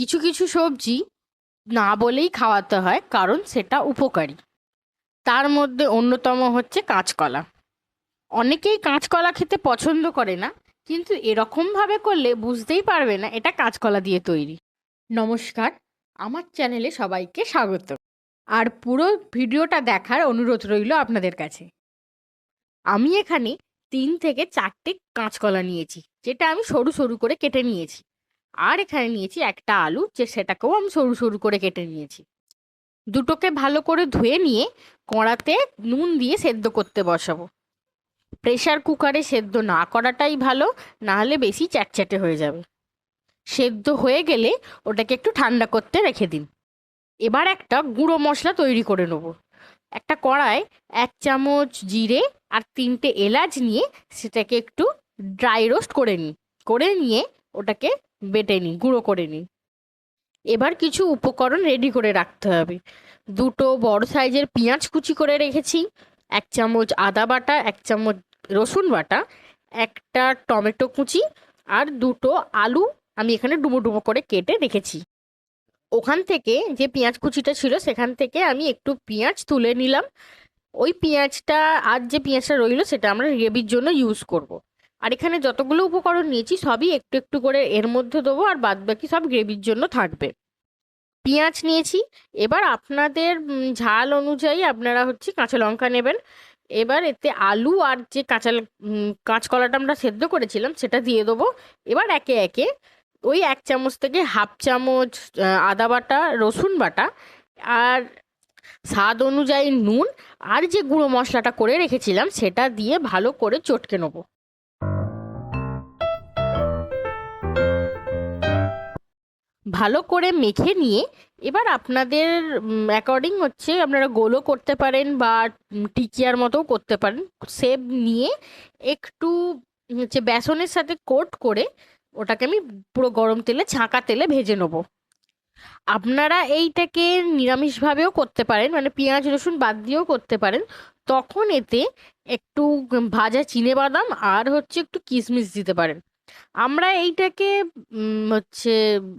কিছু কিছু সবজি না বলেই খাওয়াতে হয়, কারণ সেটা উপকারী। তার মধ্যে অন্যতম হচ্ছে কাঁচকলা। অনেকেই কাঁচকলা খেতে পছন্দ করে না, কিন্তু এরকমভাবে করলে বুঝতেই পারবে না এটা কাঁচকলা দিয়ে তৈরি। নমস্কার, আমার চ্যানেলে সবাইকে স্বাগত। আর পুরো ভিডিওটা দেখার অনুরোধ রইল আপনাদের কাছে। আমি এখানে তিন থেকে চারটে কাঁচকলা নিয়েছি, যেটা আমি সরু সরু করে কেটে নিয়েছি। আর এখানে নিয়েছি একটা আলু, যে সেটাকেও আমি সরু সরু করে কেটে নিয়েছি। দুটোকে ভালো করে ধুয়ে নিয়ে কড়াতে নুন দিয়ে সেদ্ধ করতে বসাবো। প্রেশার কুকারে সেদ্ধ না করাটাই ভালো না হলে বেশি চ্যাটচ্যাটে হয়ে যাবে। সেদ্ধ হয়ে গেলে ওটাকে একটু ঠান্ডা করতে রেখে দিন। এবার একটা গুঁড়ো মশলা তৈরি করে নেব। একটা কড়ায় এক চামচ জিরে আর তিনটে এলাচ নিয়ে সেটাকে একটু ড্রাই রোস্ট করে নিই। করে নিয়ে ওটাকে বেটে নিই, গুঁড়ো করে নিই। এবার কিছু উপকরণ রেডি করে রাখতে হবে। দুটো বড় সাইজের পেঁয়াজ কুচি করে রেখেছি, এক চামচ আদা বাটা, এক চামচ রসুন বাটা, একটা টমেটো কুচি আর দুটো আলু আমি এখানে ডুবো ডুবো করে কেটে রেখেছি। ওখান থেকে যে পেঁয়াজ কুচিটা ছিল সেখান থেকে আমি একটু পেঁয়াজ তুলে নিলাম। ওই পেঁয়াজটা আর যে পেঁয়াজটা রইল সেটা আমরা গ্রেভির জন্য ইউজ করব। আর এখানে যতগুলো উপকরণ নিয়েছি, সবই একটু একটু করে এর মধ্যে দেবো আর বাদ বাকি সব গ্রেভির জন্য থাকবে। পেঁয়াজ নিয়েছি, এবার আপনাদের ঝাল অনুযায়ী আপনারা হচ্ছে কাঁচা লঙ্কা নেবেন। এবার এতে আলু আর যে কাঁচা কাঁচকলাটা আমরা সেদ্ধ করেছিলাম, সেটা দিয়ে দেবো। এবার একে একে ওই এক চামচ থেকে হাফ চামচ আদা বাটা, রসুন বাটা আর স্বাদ অনুযায়ী নুন আর যে গুঁড়ো মশলাটা করে রেখেছিলাম, সেটা দিয়ে ভালো করে চটকে নেব। ভালো করে মেখে নিয়ে এবার আপনাদের অ্যাকর্ডিং হচ্ছে আপনারা গোলও করতে পারেন বা টিকিয়ার মতোও করতে পারেন। সেপ নিয়ে একটু হচ্ছে বেসনের সাথে কোট করে ওটাকে আমি পুরো গরম তেলে, ছাঁকা তেলে ভেজে নেব। আপনারা এইটাকে নিরামিষভাবেও করতে পারেন মানে পেঁয়াজ, রসুন বাদ দিয়েও করতে পারেন। তখন এতে একটু ভাজা চিনে বাদাম আর হচ্ছে একটু কিশমিশ দিতে পারেন। আমরা এইটাকে হচ্ছে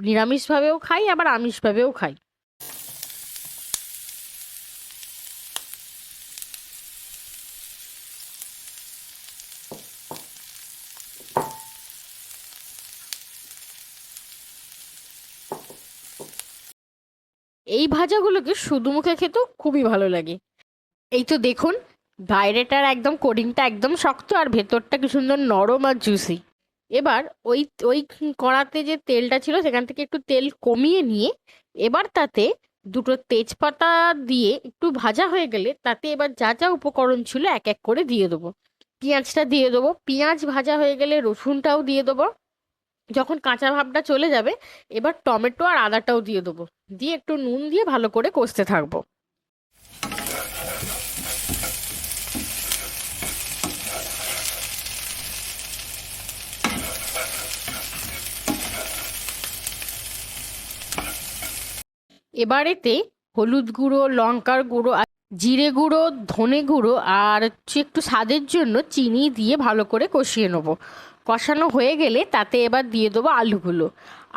নিরামিষভাবেও খাই, আবার আমিষভাবেও খাই। এই ভাজাগুলোকে শুধু মুখে খেতেও খুবই ভালো লাগে। এই তো দেখুন, বাইরেটার একদম কোডিংটা একদম শক্ত, আর ভেতরটা কি সুন্দর নরম আর জুসি এবার ওই ওই কড়াতে যে তেলটা ছিল সেখান থেকে একটু তেল কমিয়ে নিয়ে এবার তাতে দুটো তেজপাতা দিয়ে একটু ভাজা হয়ে গেলে তাতে এবার যা যা উপকরণ ছিল এক এক করে দিয়ে দেবো। পেঁয়াজটা দিয়ে দেবো। পেঁয়াজ ভাজা হয়ে গেলে রসুনটাও দিয়ে দেবো। যখন কাঁচা ভাবটা চলে যাবে, এবার টমেটো আর আদাটাও দিয়ে দেবো। দিয়ে একটু নুন দিয়ে ভালো করে কষতে থাকব। এবারেতে হলুদ গুঁড়ো, লঙ্কার গুঁড়ো আর জিরে গুঁড়ো, ধনে গুঁড়ো আর হচ্ছে একটু স্বাদের জন্য চিনি দিয়ে ভালো করে কষিয়ে নেব। কষানো হয়ে গেলে তাতে এবার দিয়ে দেবো আলুগুলো।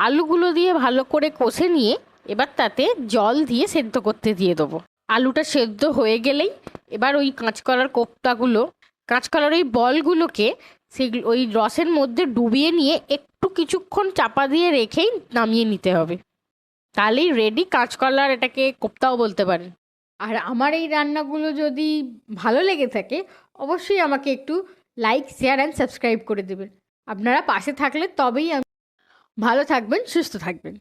আলুগুলো দিয়ে ভালো করে কষে নিয়ে এবার তাতে জল দিয়ে সেদ্ধ করতে দিয়ে দেবো। আলুটা সেদ্ধ হয়ে গেলেই এবার ওই কাঁচকলার কোপ্তাগুলো, কাঁচকলার ওই বলগুলোকে সেগুলো ওই রসের মধ্যে ডুবিয়ে নিয়ে একটু কিছুক্ষণ চাপা দিয়ে রেখেই নামিয়ে নিতে হবে। তাহলেই রেডি কাঁচকলার এটাকে কোপ্তাও বলতে পারেন। আর আমার এই রান্নাগুলো যদি ভালো লেগে থাকে, অবশ্যই আমাকে একটু লাইক শেয়ার অ্যান্ড সাবস্ক্রাইব করে দেবেন। আপনারা পাশে থাকলে তবেই আমি ভালো থাকবেন, সুস্থ থাকবেন।